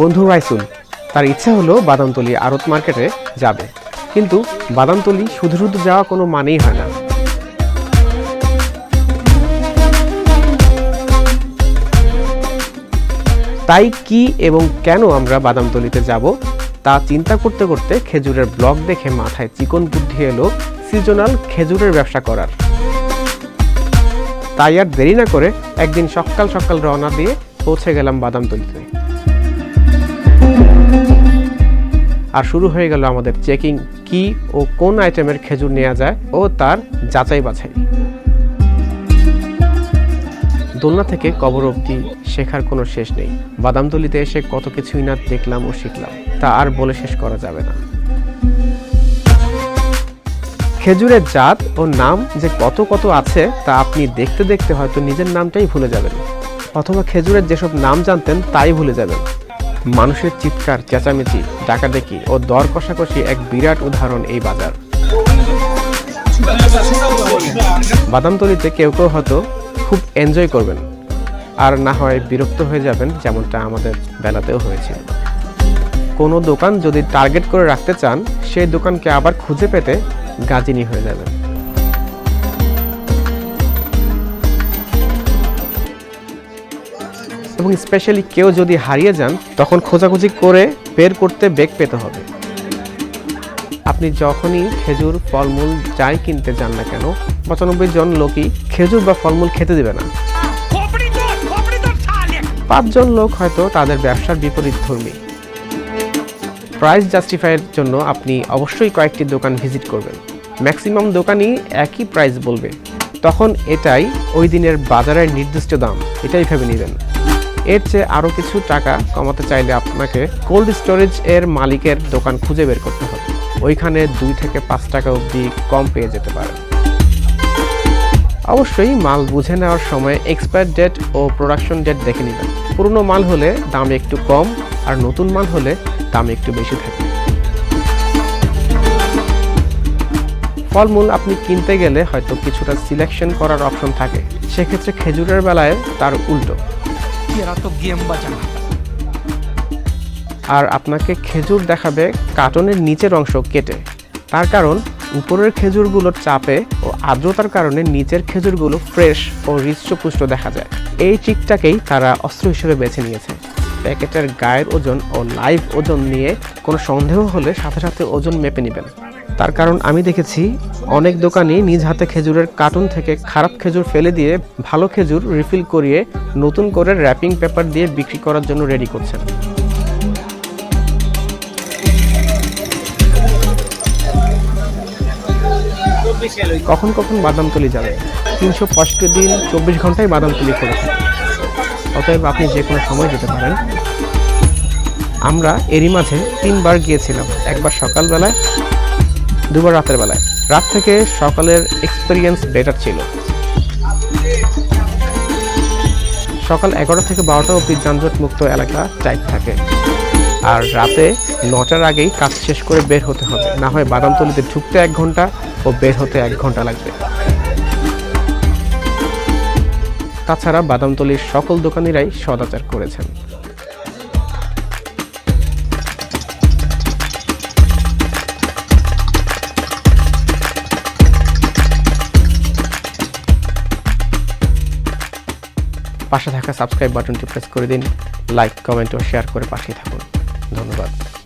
বন্ধু রাইসুল, তার ইচ্ছা হলো বাদামতলি আড়ত মার্কেটে যাবে। কিন্তু বাদামতলি শুধু শুধু যাওয়া কোনো মানেই হয় না। তাই কি এবং কেন আমরা বাদামতলিতে যাব, তা চিন্তা করতে করতে খেজুরের ব্লগ দেখে মাথায় চিকন বুদ্ধি এলো সিজনাল খেজুরের ব্যবসা করার। তাই আর দেরি না করে একদিন সকাল সকাল রওনা দিয়ে পৌঁছে গেলাম বাদামতলিতে। আর শুরু হয়ে গেল আমাদের চেকিং কি ও কোন আইটেমের খেজুর নেওয়া যায় ও তার যাচাই বাছাই। দোলনা থেকে কবর অবধি শেখার কোনো শেষ নেই। বাদামতলিতে এসে কত কিছুই না দেখলাম ও শিখলাম। তা আর বলে শেষ করা যাবে না। খেজুরের জাত ও নাম যে কত কত আছে তা আপনি দেখতে দেখতে হয়তো নিজের নামটাই ভুলে যাবেন। অথবা খেজুরের যেসব নাম জানতেন তাই ভুলে যাবেন। মানুষের চিৎকার, চেঁচামেচি, ডাকাডাকি ও দর কষাকষি এক বিরাট উদাহরণ এই বাজার। বাদামতলিতে কেউ কেউ হয়তো খুব এনজয় করবেন আর না হয় বিরক্ত হয়ে যাবেন যেমনটা আমাদের বেলাতেও হয়েছিল কোনো দোকান যদি টার্গেট করে রাখতে চান, সেই দোকানকে আবার খুঁজে পেতে গাজিনী হয়ে যাবেন। এবং স্পেশালি কেউ যদি হারিয়ে যান, তখন খোঁজাখুঁজি করে বের করতে বেগ পেতে হবে। আপনি যখনই খেজুর, ফলমূল যাই কিনতে যান না কেন, পঁচানব্বই জন লোকই খেজুর বা ফলমূল খেতে দেবে না। পাঁচজন লোক হয়তো তাদের ব্যবসার বিপরীত ধর্মী। প্রাইস জাস্টিফাইয়ের জন্য আপনি অবশ্যই কয়েকটি দোকান ভিজিট করবেন। ম্যাক্সিমাম দোকানই একই প্রাইস বলবে। তখন এটাই ওই দিনের বাজারের নির্দিষ্ট দাম, এটাই ভেবে নেবেন। এর চেয়ে আরও কিছু টাকা কমাতে চাইলে আপনাকে কোল্ড স্টোরেজ এর মালিকের দোকান খুঁজে বের করতে হবে। ওইখানে দুই থেকে পাঁচ টাকা অবধি কম পেয়ে যেতে পারেন। অবশ্যই মাল বুঝে নেওয়ার সময় এক্সপায়ার ডেট ও প্রোডাকশন ডেট দেখে নেবেন। পুরনো মাল হলে দাম একটু কম আর নতুন মাল হলে দাম একটু বেশি থাকে। ফলমূল আপনি কিনতে গেলে হয়তো কিছুটা সিলেকশন করার অপশন থাকে। সেক্ষেত্রে খেজুরের বেলায় তার উল্টো। এরা তো গেম বাজানা আর আপনাকে খেজুর দেখাবে কার্টনের নিচের অংশ কেটে। তার কারণ, উপরের খেজুরগুলোর চাপে ও আর্দ্রতার কারণে নিচের খেজুরগুলো ফ্রেশ ও হৃষ্টপুষ্ট দেখা যায়। এই ট্রিকটাকেই তারা অস্ত্র হিসেবে বেছে নিয়েছে। প্যাকেটের গায়ের ওজন ও লাইভ ওজন নিয়ে কোনো সন্দেহ হলে সাথে সাথে ওজন মেপে নেবেন। তার কারণ আমি দেখেছি অনেক দোকানই নিজ হাতে খেজুরের কার্টুন থেকে খারাপ খেজুর ফেলে দিয়ে ভালো খেজুর রিফিল করিয়ে নতুন করে র্যাপিং পেপার দিয়ে বিক্রি করার জন্য রেডি করছেন। কখন কখন বাদামতলি যাবে? তিনশো পঁয়ষট্টি দিন, চব্বিশ ঘন্টায় বাদামতলি করে থাকে। অতএব আপনি যে কোনো সময় যেতে পারেন। আমরা এরই মাঝে তিনবার গিয়েছিলাম, একবার সকালবেলায় দুবার রাতের বেলায়। রাত থেকে সকালের এক্সপিরিয়েন্স বেটার ছিল। সকাল এগারোটা থেকে বারোটা অবধি যানজট মুক্ত এলাকা টাইট থাকে। আর রাতে নটার আগেই কাজ শেষ করে বের হতে হবে। না হয় বাদামতলিতে ঢুকতে এক ঘণ্টা ও বের হতে এক ঘণ্টা লাগবে। তাছাড়া বাদামতলির সকল দোকানিরাই সদাচার করেছেন। পাশে থাকা সাবস্ক্রাইব বাটনটি প্রেস করে দিন, লাইক, কমেন্ট ও শেয়ার করে পাশে থাকুন। ধন্যবাদ।